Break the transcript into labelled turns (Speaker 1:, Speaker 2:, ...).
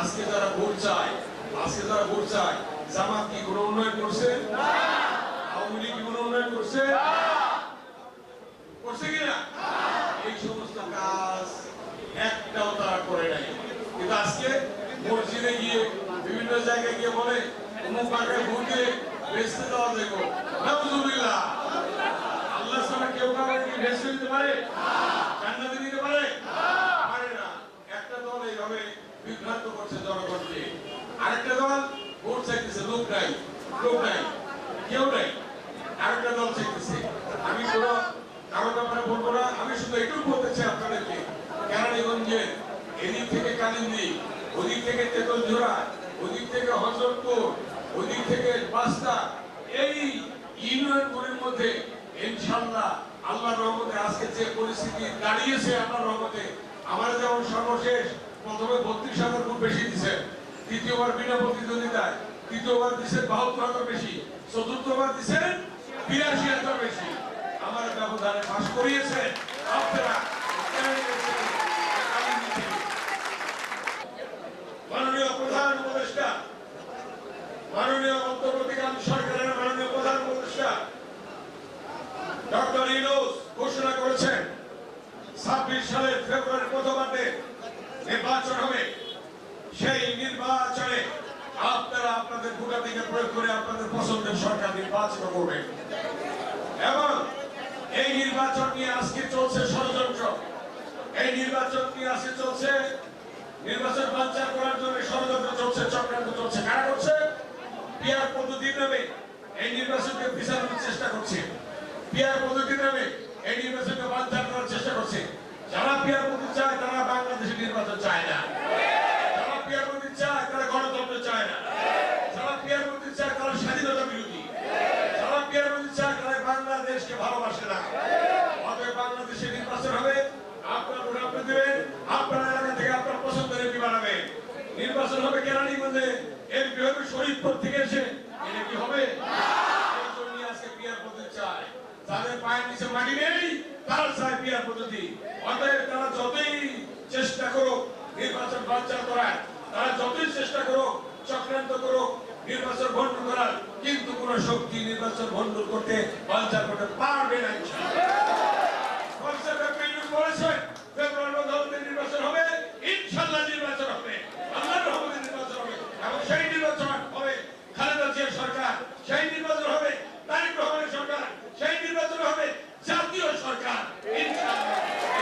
Speaker 1: আজকে যারা ভোট চায় আজকে যারা ভোট চায় জামাত কি কোনো উন্নয়ন করছে? আওয়ামী লীগ কি কোনো উন্নয়ন করছে? করছে কিনা? এই সমস্ত কাজ একটাও তারা করে নাই। কিন্তু আজকে মসজিদে গিয়ে বিভিন্ন জায়গায় গিয়ে বলে অমুক দিয়ে বেচতে দেওয়া দেখো নাউজুবিল্লাহ। আল্লাহ ছাড়া কেউ কাউকে কি বেচতে দিতে পারে? জান্নাতে দিতে পারে পারে না একটা দল এইভাবে বিভ্রান্ত করছে জনগণকে আরেকটা দল ভোট চাইতেছে লোক নাই লোক নাই কেউ নাই আরেকটা দল চাইতেছে আমি কোনো কারও ব্যাপারে বলব না, আমি শুধু এটুকু বলতে চাই আপনাদেরকে কেরানীগঞ্জে এদিক থেকে কালিন্দি, ওদিক থেকে তেতলঝোড়া, ওদিক থেকে হজরতপুর, ওদিক থেকে বাস্তা, এই ইউনিয়নগুলির মধ্যে ইনশাল্লাহ আল্লাহর রহমতে আজকে যে পরিস্থিতি দাঁড়িয়েছে আল্লাহর রহমতে, আমার যেমন সর্বশেষ প্রথমে বত্রিশ হাজার খুব বেশি দ্বিতীয়বার বিনা প্রতিদ্বন্দ্বিতায়, তৃতীয়বার দিচ্ছেন বাহাত্তর হাজার বেশি, চতুর্থবার দিচ্ছেন বিরাশি হাজার বেশি। আমার ব্যবধানে পাশ করিয়েছে আপনারা। প্রধান ডক্টর ঘোষণা করেছেন, ছাব্বিশ সালের ফেব্রুয়ারি প্রথমার্ধে নির্বাচন হবে আপনারা আপনাদের ভোটাধিকার প্রয়োগ করে আপনাদের পছন্দের সরকার নির্বাচন করবেন। এবং এই নির্বাচন নিয়ে আজকে চলছে ষড়যন্ত্র। এই নির্বাচন নিয়ে আজকে চলছে নির্বাচন বাঞ্চার করার জন্য ষড়যন্ত্র চলছে, চক্রান্ত চলছে। কারা করছে? পিয়ার পদ্ধতির নামে এই নির্বাচনকে পিছানোর চেষ্টা করছে। পিয়ার পদ্ধতির নামে এই নির্বাচনকে বাঞ্চার করার চেষ্টা করছে যারা পিয়ার পদ্ধতি চায় তারা বাংলাদেশের নির্বাচন চায় না যারা পিয়ার পদ্ধতি চায় তারা গণতন্ত্র চায় না যারা পিয়ার পদ্ধতি চায় তারা স্বাধীনতা বিরোধী যারা পিয়ার পদ্ধতি চায় তারা বাংলাদেশকে ভালোবাসে না অতএব বাংলাদেশে নির্বাচন হবে আপনার ভোট আপনি দেবেন আপনার এলাকা থেকে আপনার পছন্দের এমপি বানাবেন নির্বাচন হবে কেরানীগঞ্জে এমপি হবে শরীফপুর থেকে এসে এটা কি হবে? আজকে পদ্ধতি চায় নিচে মাটি নেই পিয়ার পদ্ধতি। অতএব তারা যতই চেষ্টা করুক নির্বাচন বাঞ্চাল করার, তারা যতই চেষ্টা করুক, চক্রান্ত করুক, নির্বাচন ভণ্ড করার, কিন্তু কোন শক্তি নির্বাচন ভণ্ড করতে বাঞ্চাল করতে পারবে না।